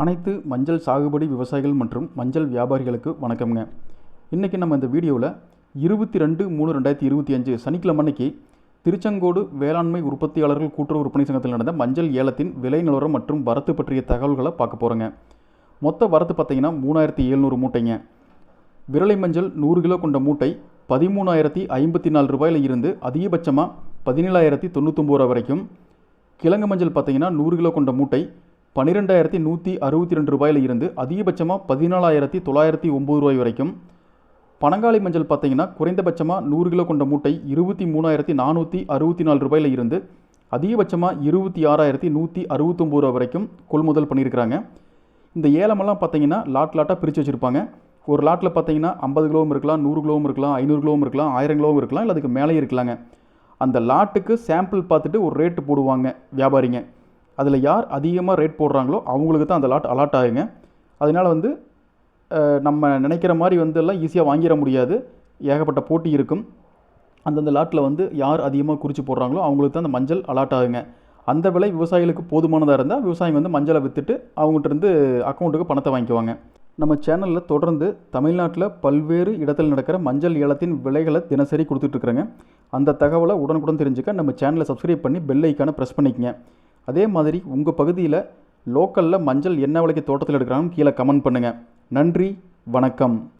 அனைத்து மஞ்சள் சாகுபடி விவசாயிகள் மற்றும் மஞ்சள் வியாபாரிகளுக்கு வணக்கம்ங்க. இன்றைக்கி நம்ம இந்த வீடியோவில் இருபத்தி ரெண்டு மூணு ரெண்டாயிரத்தி இருபத்தி அஞ்சு சனிக்கிழமை அன்னைக்கு திருச்செங்கோடு வேளாண்மை உற்பத்தியாளர்கள் கூட்டுறவு விற்பனை சங்கத்தில் நடந்த மஞ்சள் ஏலத்தின் விலை நிலவரம் மற்றும் வரத்து பற்றிய தகவல்களை பார்க்க போகிறோங்க மொத்த வரத்து பார்த்தீங்கன்னா மூணாயிரத்தி எழுநூறு மூட்டைங்க. விரலை மஞ்சள் நூறு கிலோ கொண்ட மூட்டை பதிமூணாயிரத்தி ஐம்பத்தி நாலு ரூபாயில் இருந்து அதிகபட்சமாக பதினேழாயிரத்தி தொண்ணூத்தொம்பது ரூபா வரைக்கும். கிழங்கு மஞ்சள் பார்த்தீங்கன்னா நூறு கிலோ கொண்ட மூட்டை பன்னிரெண்டாயிரத்தி நூற்றி அறுபத்தி ரெண்டு ரூபாயில் இருந்து அதிகபட்சமாக பதினாலாயிரத்தி தொள்ளாயிரத்தி ஒம்பது ரூபாய் வரைக்கும். பனங்காளி மஞ்சள் பார்த்தீங்கன்னா குறைந்தபட்சமாக நூறு கிலோ கொண்ட மூட்டை இருபத்தி மூணாயிரத்தி நானூற்றி அறுபத்தி நாலு ரூபாயில் இருந்து அதிகபட்சமாக இருபத்தி ஆறாயிரத்தி நூற்றி அறுபத்தொம்பது ரூபா வரைக்கும் கொள்முதல் பண்ணியிருக்கிறாங்க. இந்த ஏலமெல்லாம் பார்த்தீங்கன்னா லாட் லாட்டாக பிரித்து வச்சுருப்பாங்க. ஒரு லாட்டில் பார்த்தீங்கன்னா ஐம்பது கிலோவும் இருக்கலாம் நூறு கிலோவும் இருக்கலாம் ஐநூறு கிலோவும் இருக்கலாம் ஆயிரம் கிலோவும் இருக்கலாம் இல்லை அதுக்கு மேலே இருக்கலாங்க. அந்த லாட்டுக்கு சாம்பிள் பார்த்துட்டு ஒரு ரேட்டு போடுவாங்க வியாபாரிங்க. அதில் யார் அதிகமாக ரேட் போடுறாங்களோ அவங்களுக்கு தான் அந்த லாட் அலாட் ஆகுங்க. அதனால் வந்து நம்ம நினைக்கிற மாதிரி வந்து எல்லாம் ஈஸியாக வாங்கிட முடியாது. ஏகப்பட்ட போட்டி இருக்கும். அந்தந்த லாட்டில் வந்து யார் அதிகமாக குறித்து போடுறாங்களோ அவங்களுக்கு தான் அந்த மஞ்சள் அலாட் ஆகுங்க. அந்த விலை விவசாயிகளுக்கு போதுமானதாக இருந்தால் விவசாயம் வந்து மஞ்சளை விற்றுட்டு அவங்ககிட்டருந்து அக்கௌண்ட்டுக்கு பணத்தை வாங்கிக்குவாங்க. நம்ம சேனலில் தொடர்ந்து தமிழ்நாட்டில் பல்வேறு இடத்தில் நடக்கிற மஞ்சள் ஏலத்தின் விலைகளை தினசரி கொடுத்துட்ருக்குறேங்க அந்த தகவலை உடனுக்குடன் தெரிஞ்சுக்க நம்ம சேனலை சப்ஸ்கிரைப் பண்ணி பெல் ஐக்கானை ப்ரெஸ் பண்ணிக்கங்க. அதே மாதிரி உங்கள் பகுதியில் லோக்கலில் மஞ்சள் என்ன விலைக்கு தோட்டத்தில் எடுக்கிறாங்கன்னு கீழே கமெண்ட் பண்ணுங்கள் நன்றி வணக்கம்.